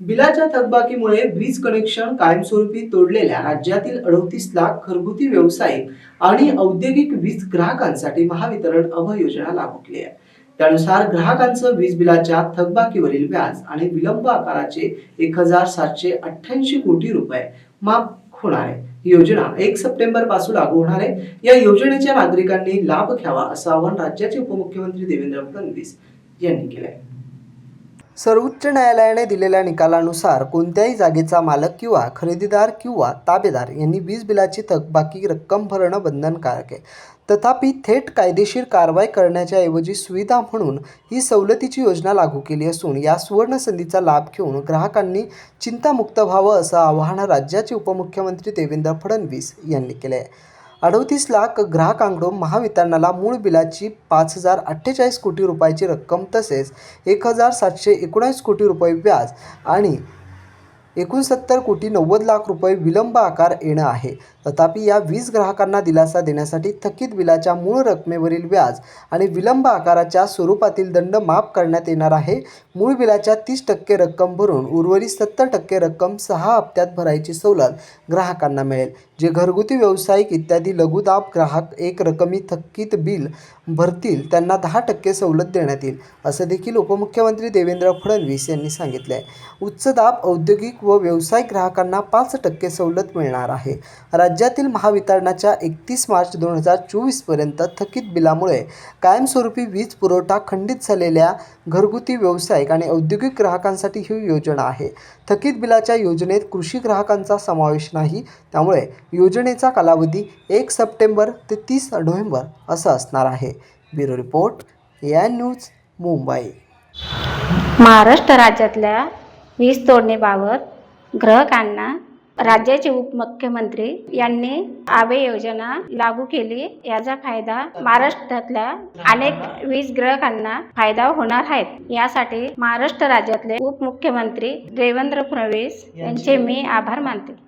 बिलाच्या थकबाकीमुळे वीज कनेक्शन कायमस्वरूपी तोडलेल्या राज्यातील अडतीस लाख घरगुती व्यावसायिक आणि औद्योगिक वीज ग्राहकांसाठी महावितरण अभय योजना लागू केली आहे. त्यानुसार ग्राहकांचं वीज बिलाच्या थकबाकीवरील व्याज आणि विलंब आकाराचे एक हजार सातशे अठ्ठ्याऐंशी कोटी रुपये माफ होणार आहे. ही योजना एक सप्टेंबरपासून लागू होणार आहे. या योजनेच्या नागरिकांनी लाभ घ्यावा असं आवाहन राज्याचे उपमुख्यमंत्री देवेंद्र फडणवीस यांनी केलं आहे सर्वोच्च न्यायालयाने दिलेल्या निकालानुसार कोणत्याही जागेचा मालक किंवा खरेदीदार किंवा ताबेदार यांनी वीज बिलाची थकबाकी रक्कम भरणं बंधनकारक आहे. तथापि थेट कायदेशीर कारवाई करण्याच्या ऐवजी सुविधा म्हणून ही सवलतीची योजना लागू केली असून या सुवर्ण संधीचा लाभ घेऊन ग्राहकांनी चिंतामुक्त व्हावं असं आवाहन राज्याचे उपमुख्यमंत्री देवेंद्र फडणवीस यांनी केलं आहे अडतीस लाख ग्राहकांकडून महावितरणाला मूळ बिलाची पाच हजार अठ्ठेचाळीस कोटी रुपयाची रक्कम तसेच एक हजार सातशे एकोणीस कोटी रुपये व्याज आणि एकोणसत्तर कोटी नव्वद लाख रुपये विलंब आकार येणं आहे. तथापि या वीज ग्राहकांना दिलासा देण्यासाठी थकीत बिलाच्या मूळ रकमेवरील व्याज आणि विलंब आकाराच्या स्वरूपातील दंड माफ करण्यात येणार आहे. मूळ बिलाच्या तीस टक्के रक्कम भरून उर्वरित सत्तर टक्के रक्कम सहा हप्त्यात भरायची सवलत ग्राहकांना मिळेल. जे घरगुती व्यावसायिक इत्यादी लघुदाब ग्राहक एक रकमी थकीत बिल भरतील त्यांना दहा टक्के सवलत देण्यात येईल असं देखील उपमुख्यमंत्री देवेंद्र फडणवीस यांनी सांगितले आहे उच्च दाब औद्योगिक व व्यावसायिक ग्राहकांना पाच टक्के सवलत मिळणार आहे. राज्य राज्यातील महावितरणाच्या एकतीस मार्च दोन हजार चोवीसपर्यंत थकीत बिलामुळे कायमस्वरूपी वीज पुरवठा खंडित झालेल्या घरगुती व्यावसायिक आणि औद्योगिक ग्राहकांसाठी ही योजना आहे. थकीत बिलाच्या योजनेत कृषी ग्राहकांचा समावेश नाही त्यामुळे योजनेचा कालावधी एक सप्टेंबर ते तीस नोव्हेंबर असं असणार आहे. ब्युरो रिपोर्ट या न्यूज मुंबई. महाराष्ट्र राज्यातल्या वीज तोडणीबाबत ग्राहकांना राज्याचे उपमुख्यमंत्री यांनी आवे योजना लागू केली. याचा फायदा महाराष्ट्रातल्या अनेक वीज ग्राहकांना फायदा होणार आहेत. यासाठी महाराष्ट्र राज्यातले उपमुख्यमंत्री देवेंद्र फडणवीस यांचे मी आभार मानते.